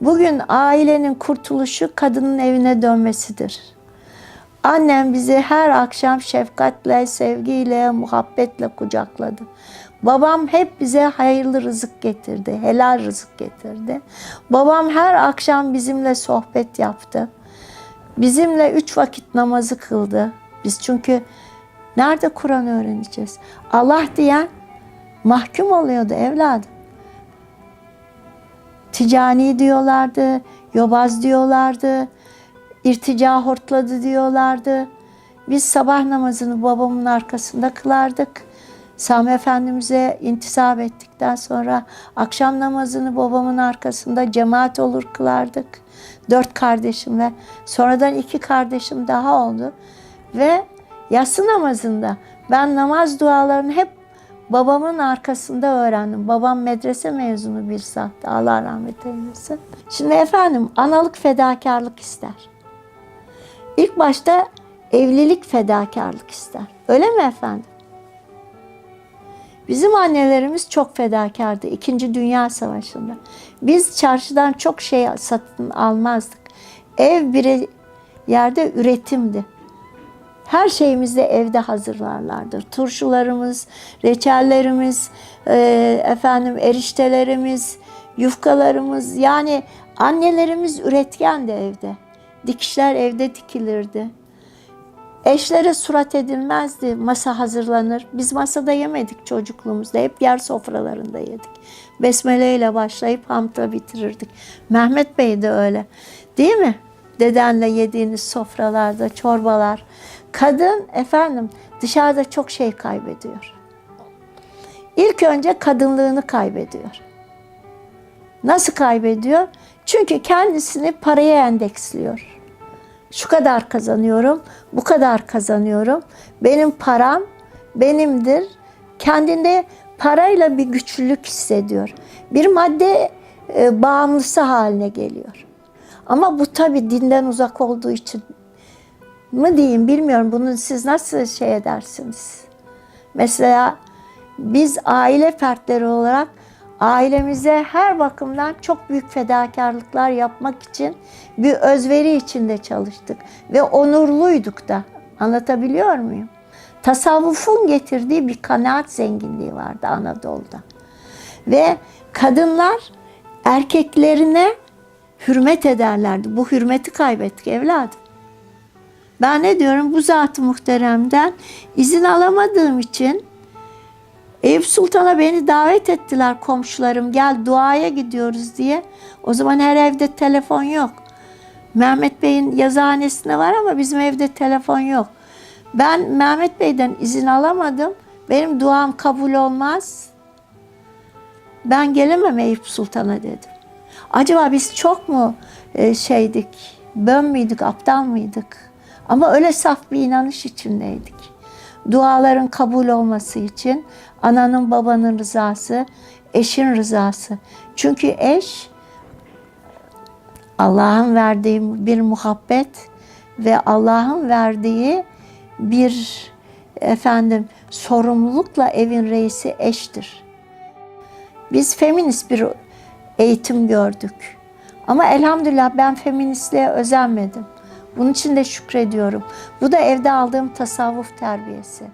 Bugün ailenin kurtuluşu kadının evine dönmesidir. Annem bizi her akşam şefkatle, sevgiyle, muhabbetle kucakladı. Babam hep bize hayırlı rızık getirdi, helal rızık getirdi. Babam her akşam bizimle sohbet yaptı. Bizimle üç vakit namazı kıldı. Biz çünkü nerede Kur'an öğreneceğiz? Allah diyen mahkum oluyordu evladım. Ticani diyorlardı, yobaz diyorlardı, irtica hortladı diyorlardı. Biz sabah namazını babamın arkasında kılardık. Sami Efendimiz'e intisap ettikten sonra akşam namazını babamın arkasında cemaat olur kılardık. Dört kardeşimle. Sonradan iki kardeşim daha oldu. Ve yatsı namazında ben namaz dualarını hep babamın arkasında öğrendim. Babam medrese mezunu bir sahte. Allah rahmet eylesin. Şimdi efendim analık fedakarlık ister. İlk başta evlilik fedakarlık ister. Öyle mi efendim? Bizim annelerimiz çok fedakardı İkinci Dünya Savaşı'nda. Biz çarşıdan çok şey satın almazdık. Ev bir yerde üretimdi. Her şeyimizi de evde hazırlarlardı. Turşularımız, reçellerimiz, e, efendim eriştelerimiz, yufkalarımız yani annelerimiz üretkendi evde. Dikişler evde dikilirdi. Eşlere surat edilmezdi. Masa hazırlanır. Biz masada yemedik çocukluğumuzda. Hep yer sofralarında yedik. Besmele ile başlayıp hamta bitirirdik. Mehmet Bey de öyle. Değil mi? Dedenle yediğiniz sofralarda çorbalar. Kadın efendim dışarıda çok şey kaybediyor. İlk önce kadınlığını kaybediyor. Nasıl kaybediyor? Çünkü kendisini paraya endeksliyor. Şu kadar kazanıyorum, bu kadar kazanıyorum. Benim param benimdir. Kendinde parayla bir güçlülük hissediyor. Bir madde e, bağımlısı haline geliyor. Ama bu tabii dinden uzak olduğu için mı diyeyim bilmiyorum. Bunu siz nasıl şey edersiniz? Mesela biz aile fertleri olarak ailemize her bakımdan çok büyük fedakarlıklar yapmak için bir özveri içinde çalıştık ve onurluyduk da. Anlatabiliyor muyum? Tasavvufun getirdiği bir kanaat zenginliği vardı Anadolu'da. Ve kadınlar erkeklerine hürmet ederlerdi. Bu hürmeti kaybettik evladım. Ben ne diyorum bu zat-ı muhteremden izin alamadığım için Eyüp Sultan'a beni davet ettiler komşularım. Gel duaya gidiyoruz diye. O zaman her evde telefon yok. Mehmet Bey'in yazıhanesinde var ama bizim evde telefon yok. Ben Mehmet Bey'den izin alamadım. Benim duam kabul olmaz. Ben gelemem Eyüp Sultan'a dedim. Acaba biz çok mu e, şeydik, bön müydük, aptal mıydık? Ama öyle saf bir inanış içindeydik. Duaların kabul olması için ananın babanın rızası, eşin rızası. Çünkü eş Allah'ın verdiği bir muhabbet ve Allah'ın verdiği bir efendim sorumlulukla evin reisi eştir. Biz feminist bir eğitim gördük. Ama elhamdülillah ben feministliğe özenmedim. Bunun için de şükrediyorum. Bu da evde aldığım tasavvuf terbiyesi.